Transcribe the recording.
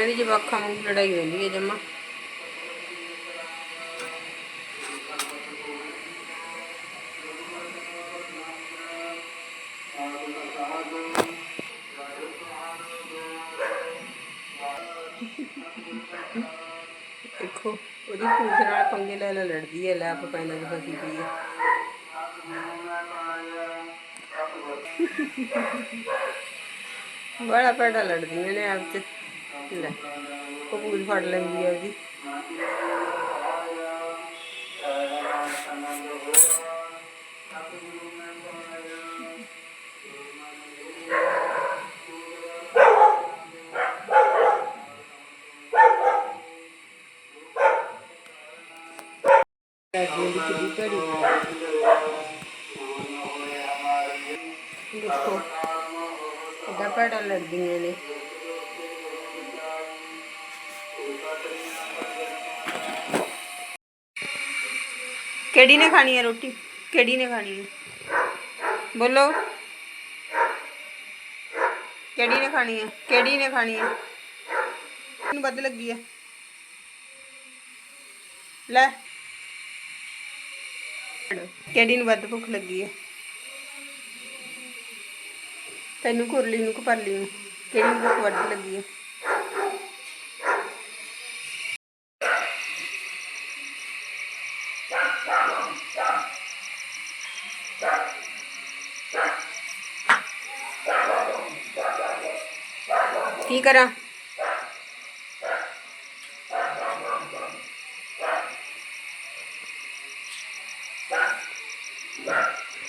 ਇਹਨਾਂ ਦੀ ਜਵਾਕਾਂ ਨੂੰ ਲੜਾਈ ਰਹਿੰਦੀ ਹੈ ਜਮਾ। ਦੇਖੋ, ਉਹਦੀ ਪੂਛ ਨਾਲ ਪੰਗੇ ਲੈ ਲੈ ਲੜਦੀ ਹੈ, ਲੈ ਆਪ ਪੈਣਾ ਦੀ ਫਸੀ ਪਈ ਹੈ। ਬੜਾ ਪੈੜਾ ਲੜਦੀਆਂ ਨੇ ਆਪ ਚ ਲੈ। ਪੂਛ ਫੜ ਲੈਂਦੀ ਹੈ ਉਹਦੀ। ਦੇਖੋ ਕਿੱਡਾ ਭੈੜਾ ਲੜਦੀਆਂ ਨੇ। ਕਿਹੜੀ ਨੇ ਖਾਣੀ ਹੈ ਰੋਟੀ? ਕਿਹੜੀ ਨੇ ਖਾਣੀ ਹੈ? ਬੋਲੋ। ਕਿਹੜੀ ਨੇ ਖਾਣੀ ਹੈ? ਕਿਹੜੀ ਨੇ ਖਾਣੀ ਹੈ? ਨੂੰ ਵੱਧ ਲੱਗੀ ਹੈ? ਲੈ। ਕਿਹੜੀ ਨੂੰ ਵੱਧ ਭੁੱਖ ਲੱਗੀ ਹੈ? ਤੈਨੂੰ ਕੁਰਲੀ ਨੂੰ ਕਿ ਨੂੰ? ਕਿਹੜੀ ਨੂੰ ਭੁੱਖ ਵੱਧ ਲੱਗੀ ਹੈ? ਕੀ ਕਰਾਂ?